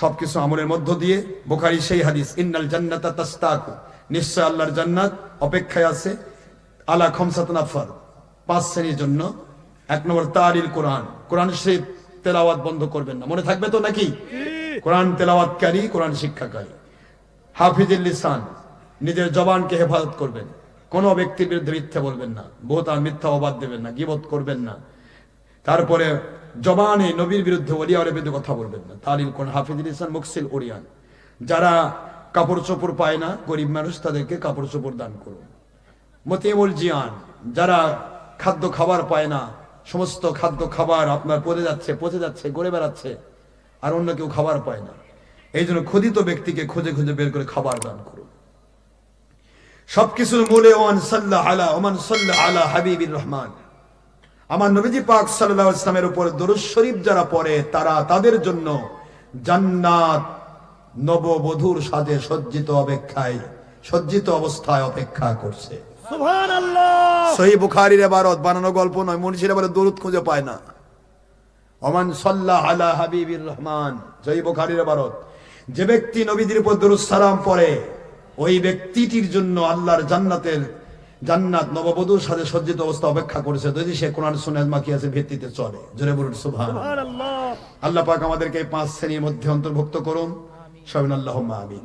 সবকিছু আমলের মধ্য দিয়ে বোখারি সেই হাদিস ইন্নাল জান্নাতা তাস্তাকু নিশ্চয় আল্লাহর জান্নাত অপেক্ষায় আছে আলা খমসাত নাফার পাঁচ শ্রেণির জন্য। এক নম্বর তারিল কোরআন। কোরআন শরীফ তেলাওয়াত বন্ধ করবেন না। মনে থাকবে তো নাকি? কোরআন তেলাওয়াতকারী কোরআন শিক্ষাকারী। হাফিজুল লিসান নিজের জবানকে হেফাজত করবেন। কোন ব্যক্তির বিরুদ্ধে মিথ্যা বলবেন না। বহুতার মিথ্যা অবাদ দেবেন না গিবত করবেন না। তারপরে জবানে নবীর বিরুদ্ধে ওলিয়ারের বিরুদ্ধে কথা বলবেন না। তালিম কোন হাফিজুল ইসলাম মুকসিল ওরিয়ান যারা কাপড় চোপড় পায় না, গরিব মানুষ তাদেরকে কাপড় চোপড় দান করুন। মতিমুল জিয়ান, যারা খাদ্য খাবার পায় না, সমস্ত খাদ্য খাবার আপনার পড়ে যাচ্ছে, পচে যাচ্ছে গড়ে বেড়াচ্ছে, আর অন্য কেউ খাবার পায় না। এই জন্য ক্ষুদিত ব্যক্তিকে খুঁজে খুঁজে বের করে খাবার দান করুন। সবকিছুর মূলে ওমান সাল্লাহ আলা, ওমান সাল্লাহ আলা হাবিবির রহমান। আমার নবীজি পাক সাল্লাহ ইসলামের উপর দরুদ শরীফ যারা পড়ে তারা তাদের জন্য জান্নাত নববধূর সাজে সজ্জিত অপেক্ষায় সজ্জিত অবস্থায় অপেক্ষা করছে। সহি বুখারির এবারত বানানো গল্প নয় মনীষীর এবারে দরুদ খুঁজে পায় না। ওমান সাল্লাহ আলা হাবিবির রহমান সহি বুখারির এবারত। যে ব্যক্তি নবীদের উপর দরুদ সালাম পড়ে ওই ব্যক্তিটির জন্য আল্লাহর জান্নাতের জান্নাত নববধূর সাথে সজ্জিত অবস্থা অপেক্ষা করেছে। যদি সে কোরআন সুন্নাত মাকিয়াসের ভিত্তিতে চলে। জোরে বলুন সুভান আল্লাহ পাক আমাদেরকে এই পাঁচ শ্রেণির মধ্যে অন্তর্ভুক্ত করুন। সবিন আল্লাহ আমিন।